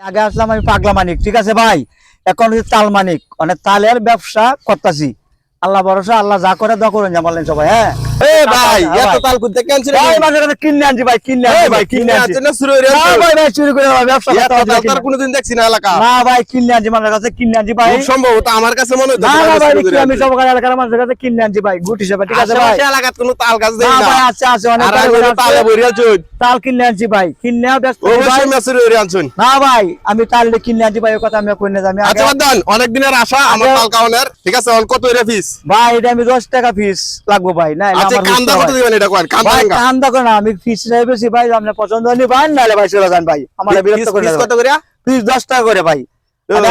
আগে আসলাম আমি পাগলা মানিক, ঠিক আছে ভাই? এখন হচ্ছে তাল মানিক মানে তালের ব্যবসা করতেছি। আল্লাহ ভরসা, আল্লাহ যা করে দা করেন জামালেন সবাই হ্যাঁ? এ ভাই এত তাল কুদতে কেন ছিল ভাই মাঝে মাঝে কিনে আনছি ভাই কিনে আনছি ভাই কিনে আছে না শুরু না ভাই ভাই চুরি করে আমার ব্যবসা করতে হবে, তার কোনোদিন দেখছি না এলাকা। না ভাই কিনে আনছি মানুষের কাছে কিনে আনছি ভাই। সম্ভবত আমার কাছে মনে না ভাই কি আমি আছে। সব এলাকার মানুষের কাছে কিনে আনছি ভাই গুট হিসেবে ঠিক আছে ভাই? আশেপাশে কোনো তাল গাছ দেই না না। ভাই আছে আছে অনেক আর তাল কিনে আনছি ভাই কিনে ব্যস্ত ভাই। মেসুরি আনছুন। না ভাই আমি তাল কিনে আনছি ভাই ওই কথা আমি কই না আমি আচ্ছা বাদান অনেক দিনের আশা আমার আগে- তাল কাউনের ঠিক আছে অন কত এর ফিস? ভাই এটা আমি দশ টাকা ফিস লাগবো ভাই না আচ্ছা আমার কান্দা বুঝতে কত হয়। দিবেন এটা কোন কান্দা ভাই ভাঙ্গা কান আমি ফিস বেশি ভাই আপনি পছন্দ হয়নি ভাই নাহলে ভাই চলে যান ভাই। আমার বিরক্ত করে কত করে ফিস দশ টাকা করে ভাই।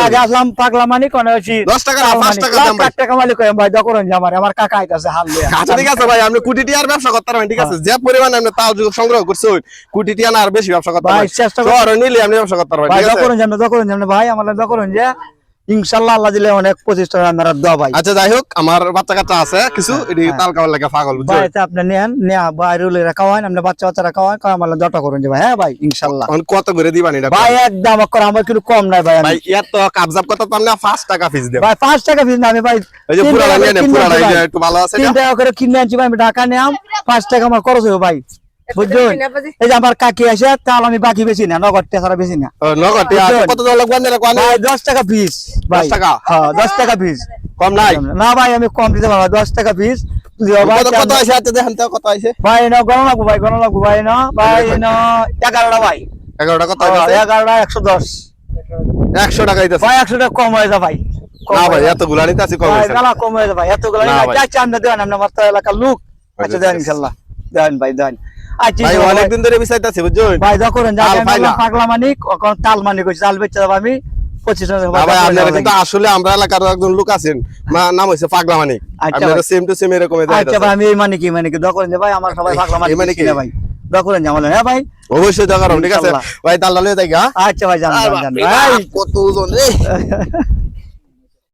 আগে আসলাম পাগলা মানি কোন হচ্ছি 10 টাকা না, 5 টাকা দাম ভাই। টাকা মালিক করেন ভাই দকরেন যে আমার আমার কাকা আইতাছে হাল দিয়ে আচ্ছা ঠিক আছে ভাই আপনি কোটি টিয়ার ব্যবসা করতে পারবেন ঠিক আছে? যে পরিমাণে আপনি যুগ সংগ্রহ করছেন কোটি টিয়া না আর বেশি ব্যবসা করতে ভাই, চেষ্টা করছি। শহরে নিলে আপনি ব্যবসা করতে ভাই দকরেন ভাই আমার দকরেন যে ইনশাআল্লাহ আল্লাহ দিলে অনেক আমরা দেওয়া ভাই। আচ্ছা যাই হোক আমার বাচ্চা কাচ্চা আছে কিছু এটি তাল খাওয়ার লাগে পাগল আপনি নেন নেয়া ভাই রুলে খাওয়ান আপনি বাচ্চা বাচ্চারা খাওয়ান খাওয়া আমার দটা করেন যে ভাই হ্যাঁ ভাই ইনশাআল্লাহ এখন কত করে এটা ভাই একদম করে আমার কিন্তু কম নাই ভাই আমি। ভাই এত কাবজাব টাকা ফিস দেব। ভাই পাঁচ টাকা ফিস না আমি ভাই এই যে পুরা টাকা করে লাগে কিনে পুরা আনছি লাগে ভাই। একটু ভালো আছে তিন এটা? টাকা করে কিনে আনছি ভাই আমি ঢাকা নিলাম পাঁচ টাকা আমার খরচ হবে ভাই। বুঝছেন? এই যে আমার কাকি আসে তাহলে আমি বাকি বেশি না নগদ টাকা বেশি না। নগদ? কত ভাই দশ টাকা ফিস ভাই। টাকা? হ্যাঁ দশ টাকা ফিস কম নাই? না ভাই আমি কম দিতে পারব দশ টাকা ফিস কত কত আছে? আচ্ছা দেখেন তো কত আছে? ভাই না গণ লাগবো ভাই গণ লাগবো ভাই না ভাই না এগারোটা ভাই। এগারোটা কত হ্যাঁ, এগারোটা একশো দশ। একশো টাকা দিতেছে। ভাই একশো টাকা কম হয়ে ভাই। না ভাই এত আছে কম কম হয়ে ভাই দেন মাত্র এলাকার লোক। আচ্ছা দেন ইনশাল্লাহ। দেন ভাই দেন। আচ্ছা ভাই ইনশাল্লাহ, অনেকদিন ধরে বিচাইতেছি বুঝছেন? ভাই তাল পাগলা তাল হয়েছে তাল বেচতে যাব আমি কিন্তু আসলে আমরা এলাকার একজন লোক আছেন নাম হয়েছে পাগলা মানিক আচ্ছা আপনারা সেম টু সেম এরকম আচ্ছা ভাই আমি এই মানিক এই মানিক দকরেন যে ভাই আমার সবাই পাগলা এই মানিক মানিক চিনে ভাই। দকরেন যে আমার হ্যাঁ ভাই? অবশ্যই দেখা ঠিক আছে? ভাই যাই আচ্ছা ভাই জান জান, জান ভাই। ভাই কত ওজন রে